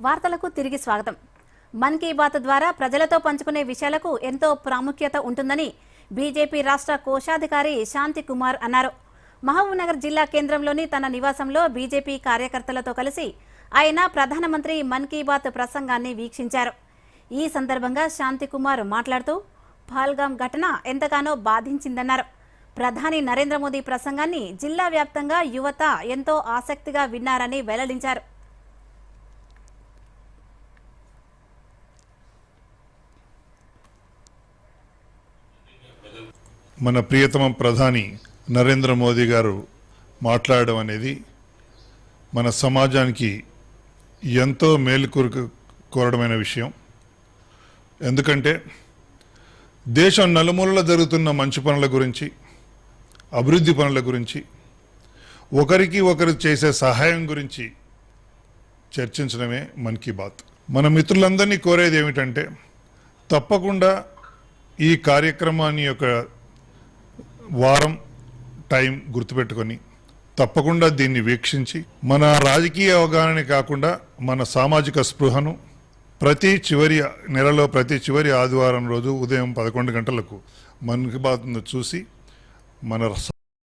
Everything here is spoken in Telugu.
వార్తలకు తిరిగి స్వాగతం. మన్ కీ బాత్ ద్వారా ప్రజలతో పంచుకునే విషయాలకు ఎంతో ప్రాముఖ్యత ఉంటుందని బీజేపీ రాష్ట్ర కోశాధికారి శాంతి కుమార్ అన్నారు. మహబూబ్నగర్ జిల్లా కేంద్రంలోని తన నివాసంలో బీజేపీ కార్యకర్తలతో కలిసి ఆయన ప్రధానమంత్రి మన్ కీ బాత్ ప్రసంగాన్ని వీక్షించారు. ఈ సందర్భంగా శాంతి కుమార్ మాట్లాడుతూ పాల్గాం ఘటన ఎంతగానో బాధించిందన్నారు. ప్రధాని నరేంద్ర మోదీ ప్రసంగాన్ని జిల్లా వ్యాప్తంగా యువత ఎంతో ఆసక్తిగా విన్నారని వెల్లడించారు. మన ప్రియతమ ప్రధాని నరేంద్ర మోదీ గారు మాట్లాడడం అనేది మన సమాజానికి ఎంతో మేలుకూరు కోరడమైన విషయం. ఎందుకంటే దేశం నలుమూలలో జరుగుతున్న మంచి పనుల గురించి అభివృద్ధి పనుల గురించి ఒకరికి ఒకరు చేసే సహాయం గురించి చర్చించడమే మన్ కీ బాత్. మన మిత్రులందరినీ కోరేది ఏమిటంటే తప్పకుండా ఈ కార్యక్రమాన్ని యొక్క వారం టైం గుర్తుపెట్టుకొని తప్పకుండా దీన్ని వీక్షించి మన రాజకీయ అవగాహన కాకుండా మన సామాజిక స్పృహను ప్రతి చివరి నెలలో ప్రతి చివరి ఆదివారం రోజు ఉదయం పదకొండు గంటలకు మన్ కీ బాత్ను చూసి మన